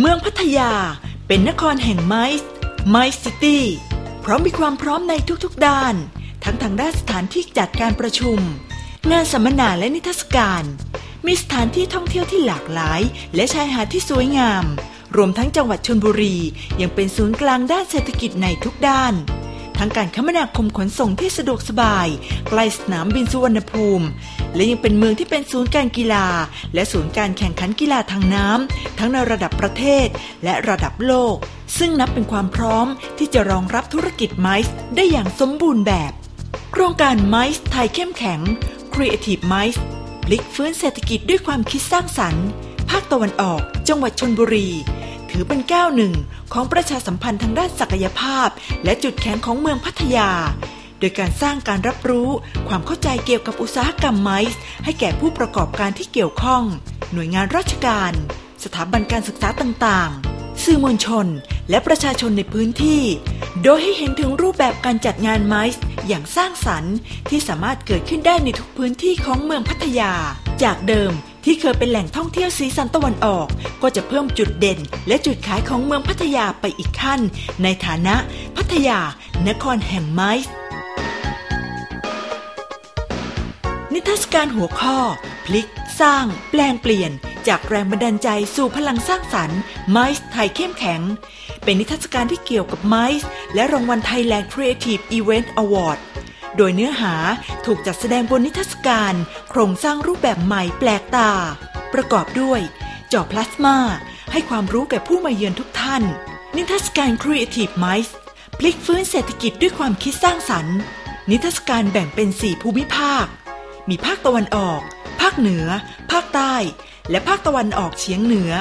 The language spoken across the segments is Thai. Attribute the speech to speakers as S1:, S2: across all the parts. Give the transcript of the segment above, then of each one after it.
S1: เมืองพัทยาเป็นนครแห่งไมซ์ไมซ์ซิตี้เพราะมีความพร้อมในทุกๆด้าน ทั้งทางด้านสถานที่จัดการประชุม งานสัมมนาและนิทรรศการ มีสถานที่ท่องเที่ยวที่หลากหลาย และชายหาดที่สวยงาม รวมทั้งจังหวัดชนบุรี ยังเป็นศูนย์กลางด้านเศรษฐกิจในทุกด้าน ทั้งการคมนาคมขนส่งที่สะดวกสบาย ใกล้สนามบินสุวรรณภูมิ และยังเป็นเมืองที่เป็นศูนย์การกีฬา และศูนย์การแข่งขันกีฬาทางน้ำทั้งในระดับประเทศและระดับโลก ซึ่งนับเป็นความพร้อมที่จะรองรับธุรกิจไมซ์ได้อย่างสมบูรณ์แบบ โครงการไมซ์ไทยเข้มแข็ง Creative Mice พลิกฟื้นเศรษฐกิจด้วยความคิดสร้างสรรค์ ภาคตะวันออก จังหวัดชนบุรี ถือเป็นแก้วหนึ่งของประชาสัมพันธ์ทางด้านศักยภาพ และจุดแข็งของเมืองพัทยา โดยการสร้างการรับรู้ความเข้าใจเกี่ยวกับอุตสาหกรรมไมซ์ให้แก่ผู้ประกอบการที่เกี่ยวข้อง หน่วยงานราชการ สถาบันการศึกษาต่างๆ สื่อมวลชน และประชาชนในพื้นที่ โดยให้เห็นถึงรูปแบบการจัดงานไมซ์อย่างสร้างสรรค์ที่สามารถเกิดขึ้นได้ในทุกพื้นที่ของเมืองพัทยา จากเดิม ที่เคยเป็นแหล่งท่องเที่ยวสีสันตะวันออก ก็จะเพิ่มจุดเด่น และจุดขายของเมืองพัทยาไปอีกขั้น ในฐานะพัทยานครแห่งไมซ์นิทรรศการหัวข้อ พลิก สร้าง แปลงเปลี่ยน จากแรงบันดาลใจสู่พลังสร้างสรรค์ไมซ์ไทยเข้มแข็ง เป็นนิทรรศการที่เกี่ยวกับไมซ์และรางวัล Thailand Creative Event Award โดยเนื้อหาถูกจัดแสดงบนนิทรรศการ โครงสร้างรูปแบบใหม่แปลกตา ประกอบด้วย จอพลาสมาให้ความรู้แก่ผู้มาเยือนทุกท่าน นิทรรศการ Creative Mice พลิกฟื้นเศรษฐกิจด้วยความคิดสร้างสรรค์ นิทรรศการแบ่งเป็น 4 ภูมิภาค มีภาคตะวันออก ภาคเหนือ ภาคใต้ และภาคตะวันออกเฉียงเหนือ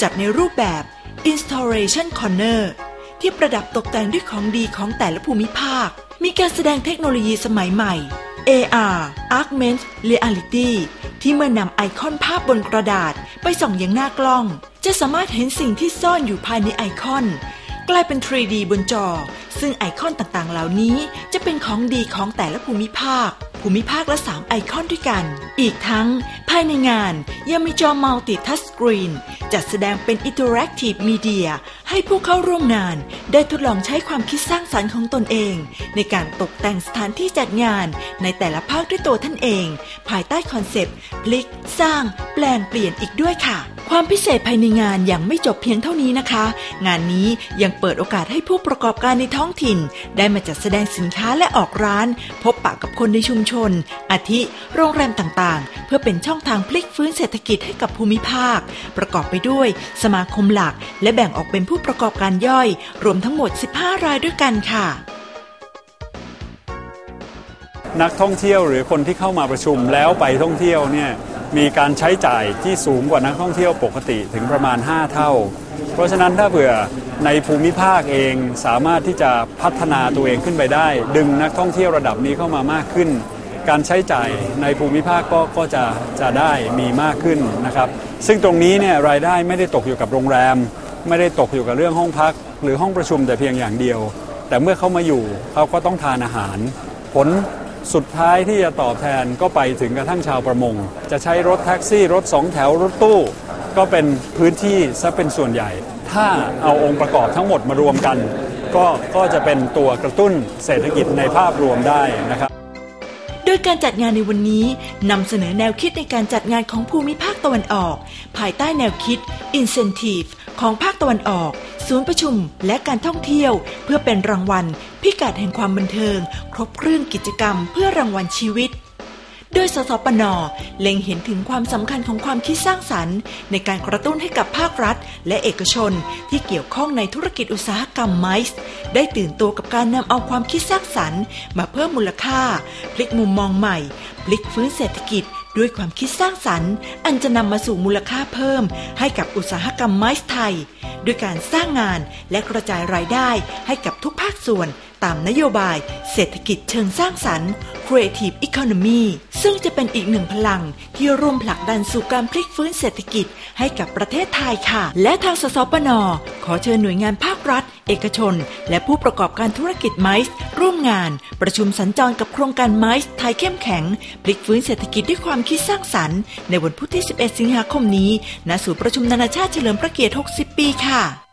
S1: จัดในรูปแบบ Installation Corner ที่ประดับตกแต่งด้วยของดีของแต่ละภูมิภาค มีการแสดงเทคโนโลยีสมัยใหม่ AR Augmented Reality ที่เมื่อนำไอคอนภาพบนกระดาษไปส่องยังหน้ากล้อง จะสามารถเห็นสิ่งที่ซ่อนอยู่ภายในไอคอน กลายเป็น 3D บนจอ ซึ่งไอคอนต่างๆ เหล่านี้จะเป็นของดีของแต่ละภูมิภาค ภูมิภาคละ 3 ไอคอนด้วยกัน อีกทั้ง ภายในงานยังมีจอมัลติทัชสกรีน จัดแสดงเป็น Interactive Media ให้ผู้เข้าร่วมงาน ได้ทดลองใช้ความคิดสร้างสรรค์ของตนเอง ในการตกแต่งสถานที่จัดงานในแต่ละภาคด้วยตัวท่านเอง ภายใต้คอนเซปต์พลิก สร้าง แปลงเปลี่ยนอีกด้วยค่ะ ความพิเศษภายในงานยังไม่จบเพียงเท่านี้นะคะ งานนี้ยังเปิดโอกาสให้ผู้ประกอบการในท้องถิ่น ได้มาจัดแสดงสินค้าและออกร้าน พบปะกับคนในชุมชน อาทิ โรงแรมต่างๆ เพื่อเป็นช่องทางพลิกฟื้นเศรษฐกิจให้กับภูมิภาค ประกอบไปด้วย สมาคมหลัก และแบ่งออกเป็นผู้ประกอบการย่อย รวมทั้งหมด 15 รายด้วยกันค่ะ
S2: นักท่องเที่ยวหรือคนที่เข้ามาประชุมแล้วไปท่องเที่ยวเนี่ย มีการใช้จ่ายที่สูงกว่านักท่องเที่ยวปกติถึงประมาณ 5 เท่า เพราะฉะนั้นถ้าเผื่อในภูมิภาคเองสามารถที่จะพัฒนาตัวเองขึ้นไปได้ ดึงนักท่องเที่ยวระดับนี้เข้ามามากขึ้น การใช้จ่ายในภูมิภาคก็ก็จะจะได้มีมากขึ้นนะครับซึ่งตรงนี้เนี่ยรายได้ไม่ได้ตกอยู่กับโรงแรม ไม่ได้ตกอยู่กับเรื่องห้องพัก หรือห้องประชุมแต่เพียงอย่างเดียว แต่เมื่อเขามาอยู่เขาก็ต้องทานอาหารผล สุดท้ายที่จะตอบแทนก็ไปถึงกระทั่งชาวประมง จะใช้รถแท็กซี่ รถสองแถวรถตู้ ก็เป็นพื้นที่ซะเป็นส่วนใหญ่ ถ้าเอาองค์ประกอบทั้งหมดมารวมกัน ก็ก็จะเป็นตัวกระตุ้นเศรษฐกิจในภาพรวมได้นะครับ
S1: โดยการจัดงานในวันนี้นำเสนอแนวคิดในการจัดงานของภูมิภาคตะวันออก ภายใต้แนวคิด Incentive ของภาคตะวันออก ศูนย์ประชุมและการท่องเที่ยว เพื่อเป็นรางวัล พิกัดแห่งความบันเทิง ครบเครื่องกิจกรรมเพื่อรางวัลชีวิต โดยสสปนเล็งเห็นถึงความสำคัญของความคิดสร้างสรรค์ ในการกระตุ้นให้กับภาครัฐ และเอกชน ที่เกี่ยวข้องในธุรกิจอุตสาหกรรมไมซ์ได้ตื่นตัวกับการนำเอาความคิดสร้างสรรค์ มาเพิ่มมูลค่า พลิกมุมมองใหม่ พลิกฟื้นเศรษฐกิจด้วยความคิดสร้างสรรค์ อันจะนำมาสู่มูลค่าเพิ่ม ให้กับอุตสาหกรรมไม้ไทย ด้วยการสร้างงานและกระจายรายได้ให้กับทุกภาคส่วนตามนโยบายเศรษฐกิจเชิงสร้างสรรค์ Creative Economy ซึ่งจะเป็นอีกหนึ่งพลังที่ร่วมผลักดันสู่การพลิกฟื้นเศรษฐกิจให้กับประเทศไทยค่ะ และทางสสปน ขอเชิญหน่วยงานภาครัฐ เอกชน และผู้ประกอบการธุรกิจไมซ์ร่วมงาน ประชุมสัญจรกับโครงการไมซ์ไทยเข้มแข็ง พลิกฟื้นเศรษฐกิจด้วยความคิดสร้างสรรค์ ในวันพุธที่ 11 สิงหาคมนี้ณศูนย์ประชุมนานาชาติเฉลิมพระเกียรติ 60 ปีค่ะ